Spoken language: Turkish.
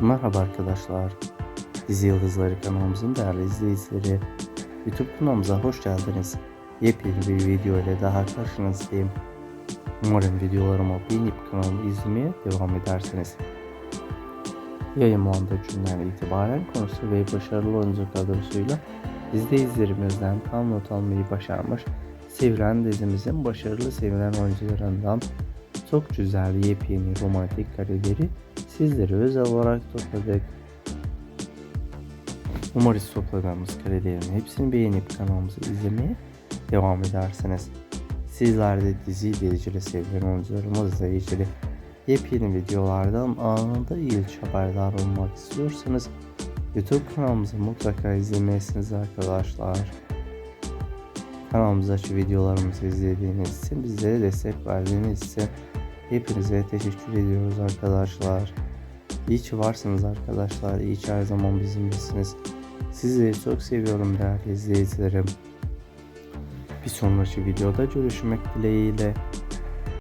Merhaba arkadaşlar. Dizi Yıldızları kanalımızın değerli izleyicileri. YouTube kanalımıza hoş geldiniz. Yepyeni bir video ile daha karşınızdayım. Umarım videolarımı beğenip kanalımı izlemeye devam edersiniz. Yayınlandığı günden itibaren konusu ve başarılı oyuncu kadrosuyla izleyicilerimizden tam not almayı başarmış sevilen dizimizin başarılı sevilen oyuncularından çok güzel yepyeni romantik kareleri sizlere özel olarak topladık. Umarız topladığımız karelerin hepsini beğenip kanalımızı izlemeye devam edersiniz. Sizler de diziyle ilgili sevilen oyuncularımızla ilgili yepyeni videolardan anında ilk haberdar olmak istiyorsanız YouTube kanalımızı mutlaka izlemelisiniz arkadaşlar. Kanalımızdaki videolarımızı izlediğiniz için bizlere destek verdiğiniz için hepinize teşekkür ediyoruz arkadaşlar. İyi ki varsınız arkadaşlar. İyi ki her zaman bizimlesiniz. Sizleri çok seviyorum değerli izleyicilerim. Bir sonraki videoda görüşmek dileğiyle.